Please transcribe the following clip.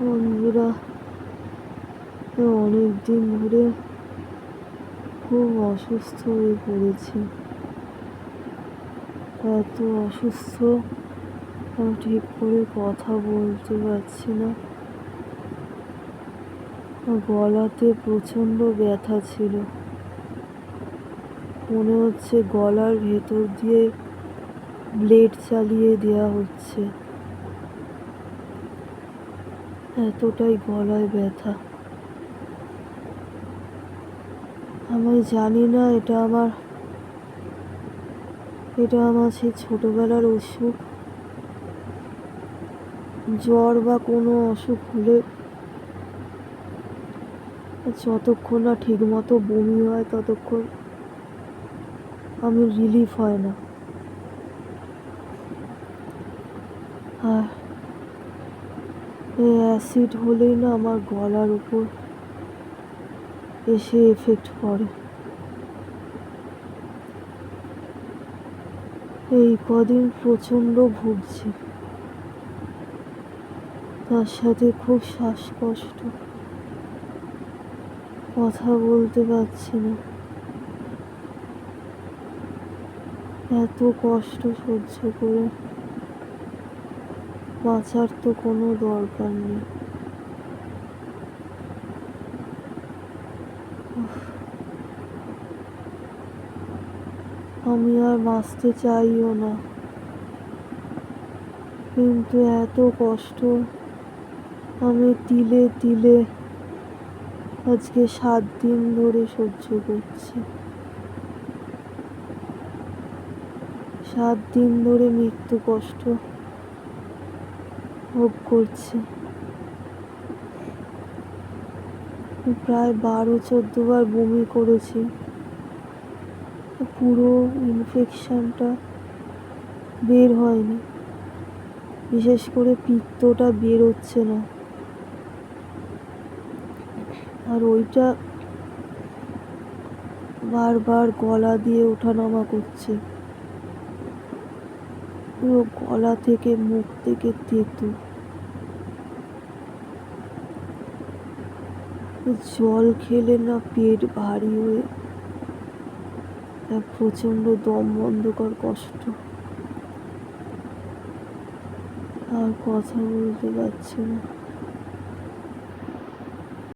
বন্ধুরা অনেক দিন ধরে খুব অসুস্থ হয়ে পড়েছি। এত অসুস্থ ঠিক করে কথা বলতে পারছি না। গলাতে প্রচণ্ড ব্যথা ছিল। মনে হচ্ছে গলার ভেতর দিয়ে ব্লেড চালিয়ে দেওয়া হচ্ছে। এতটাই গলায় ব্যথা। আমি জানি না এটা আমার এটা আমার সেই ছোটবেলার অসুখ। জ্বর বা কোনো অসুখ হলে যতক্ষণ না ঠিক মতো বমি হয় ততক্ষণ আমি রিলিফ হয় না। আর অ্যাসিড হলেই না আমার গলার উপর এসে এফেক্ট পড়ে। এই কদিন প্রচণ্ড ভুগছি। তার সাথে খুব শ্বাসকষ্ট। কথা বলতে পারছি না। এত কষ্ট সহ্য করে বাঁচার তো কোনো দরকার নেই। আমি আর বাঁচতে চাইও না। কিন্তু এত কষ্ট, আমি তিলে তিলে আজকে সাত দিন ধরে সহ্য করছি। সাত দিন ধরে মৃত্যু কষ্ট। ভোগ করছে। প্রায় বারো, চোদ্দ বার বমি করেছি। পুরো ইনফেকশনটা বের হয়নি। বিশেষ করে পিত্তটা বের হচ্ছে না। আর ওইটা বারবার গলা দিয়ে ওঠানামা করছে। পুরো গলা থেকে মুখ থেকে তেতো। জল খেলে না পেট ভারী হয়ে এক প্রচণ্ড দম বন্ধকর কষ্ট। আর কথা বলতে পারছে না।